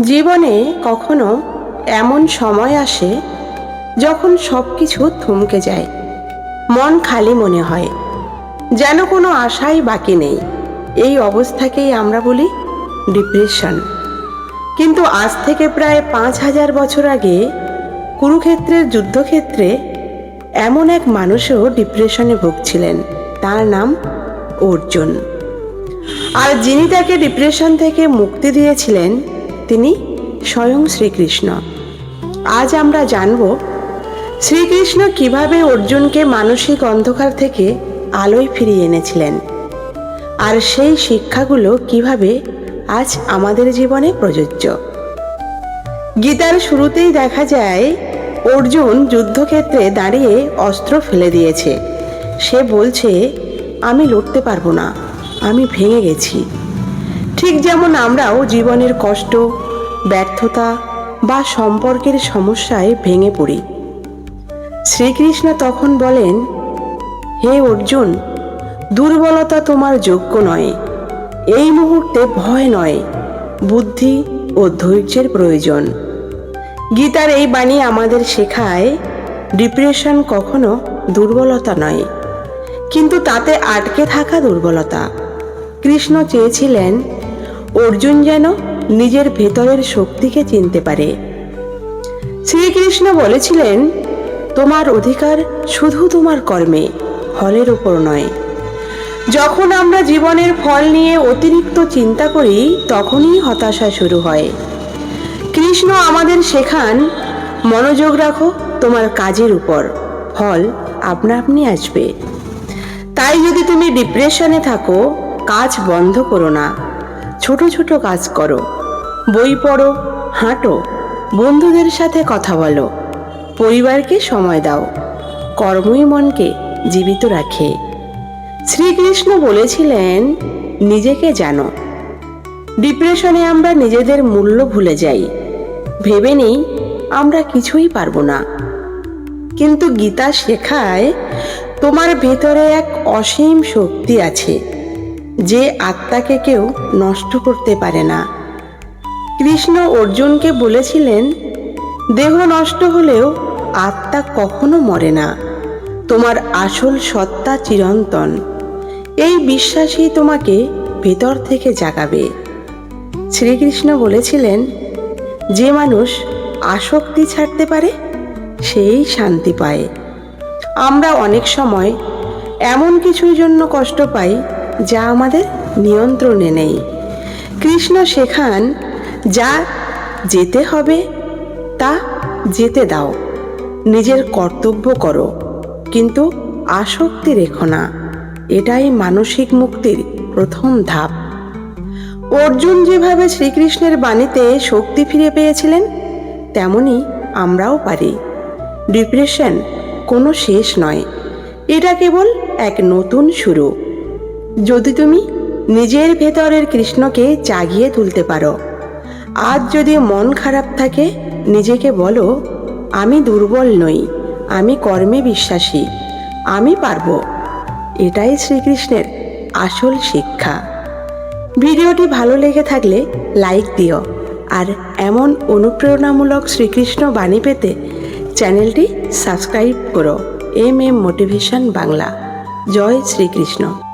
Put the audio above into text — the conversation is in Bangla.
জীবনে কখনো এমন সময় আসে যখন সব কিছু থমকে যায়। মন খালি মনে হয়। যেন কোনো আশাই বাকি নেই। এই অবস্থাকেই আমরা বলি ডিপ্রেশন। কিন্তু আজ থেকে প্রায় পাঁচ হাজার বছর আগে কুরুক্ষেত্রের যুদ্ধক্ষেত্রে এমন এক মানুষও ডিপ্রেশনে ভুগছিলেন। তার নাম অর্জুন। আর যিনি তাকে ডিপ্রেশন থেকে মুক্তি দিয়েছিলেন তিনি স্বয়ং শ্রীকৃষ্ণ। আজ আমরা জানব শ্রীকৃষ্ণ কীভাবে অর্জুনকে মানসিক অন্ধকার থেকে আলোয় ফিরিয়ে এনেছিলেন আর সেই শিক্ষাগুলো কীভাবে আজ আমাদের জীবনে প্রযোজ্য। গীতার শুরুতেই দেখা যায়, অর্জুন যুদ্ধক্ষেত্রে দাঁড়িয়ে অস্ত্র ফেলে দিয়েছে। সে বলছে, আমি লড়তে পারব না, আমি ভেঙে গেছি। ঠিক যেমন আমরাও জীবনের কষ্ট, ব্যর্থতা বা সম্পর্কের সমস্যায় ভেঙে পড়ি। শ্রীকৃষ্ণ তখন বলেন, হে অর্জুন, দুর্বলতা তোমার যোগ্য নয়। এই মুহূর্তে ভয় নয়, বুদ্ধি ও ধৈর্যের প্রয়োজন। গীতার এই বাণী আমাদের শেখায়, ডিপ্রেশন কখনো দুর্বলতা নয়, কিন্তু তাতে আটকে থাকা দুর্বলতা। কৃষ্ণ চেয়েছিলেন অর্জুন যেন নিজের ভেতরের শক্তিকে চিনতে পারে। শ্রীকৃষ্ণ বলেছিলেন, তোমার অধিকার শুধু তোমার কর্মে, ফলের উপর নয়। যখন আমরা জীবনের ফল নিয়ে অতিরিক্ত চিন্তা করি, তখনই হতাশা শুরু হয়। কৃষ্ণ আমাদের শেখান, মনোযোগ রাখো, তোমার কাজের উপর, ফল আপনা আপনি আসবে। তাই যদি তুমি ডিপ্রেশনে থাকো, কাজ বন্ধ করো না। ছোট ছোট কাজ করো। বই পড়ো, হাঁটো, বন্ধুদের সাথে কথা বলো, পরিবারকে সময় দাও, কর্মই মনকে জীবিত রাখে। শ্রীকৃষ্ণ বলেছিলেন, নিজেকে জানো। ডিপ্রেশনে আমরা নিজেদের মূল্য ভুলে যাই। ভেবে নেই, আমরা কিছুই পারব না। কিন্তু গীতা শেখায়, তোমার ভেতরে এক অসীম শক্তি আছে। যে আত্মাকে কেউ নষ্ট করতে পারে না। কৃষ্ণ অর্জুনকে বলেছিলেন, দেহ নষ্ট হলেও আত্মা কখনো মরে না। তোমার আসল সত্তা চিরন্তন। এই বিশ্বাসই তোমাকে ভেতর থেকে জাগাবে। শ্রীকৃষ্ণ বলেছিলেন, যে মানুষ আসক্তি ছাড়তে পারে, সেই শান্তি পায়। আমরা অনেক সময় এমন কিছুর জন্য কষ্ট পাই যা আমাদের নিয়ন্ত্রণে নেই। কৃষ্ণ শেখান যা যেতে হবে, তা যেতে দাও। নিজের কর্তব্য করো, কিন্তু আসক্তি রেখো না। এটাই মানসিক মুক্তির প্রথম ধাপ। অর্জুন যেভাবে শ্রীকৃষ্ণের বাণীতে শক্তি ফিরে পেয়েছিলেন, তেমনি আমরাও পারি। ডিপ্রেশন কোনো শেষ নয়। এটা কেবল এক নতুন শুরু। যদি তুমি নিজের ভেতরের কৃষ্ণকে জাগিয়ে তুলতে পারো। আজ যদি মন খারাপ থাকে, নিজেকে বলো, আমি দুর্বল নই, আমি কর্মে বিশ্বাসী, আমি পারব। এটাই শ্রীকৃষ্ণের আসল শিক্ষা। ভিডিওটি ভালো লেগে থাকলে লাইক দিও, আর এমন অনুপ্রেরণামূলক শ্রীকৃষ্ণ বাণী পেতে চ্যানেলটি সাবস্ক্রাইব করো, এম এম মোটিভেশন বাংলা। জয় শ্রীকৃষ্ণ।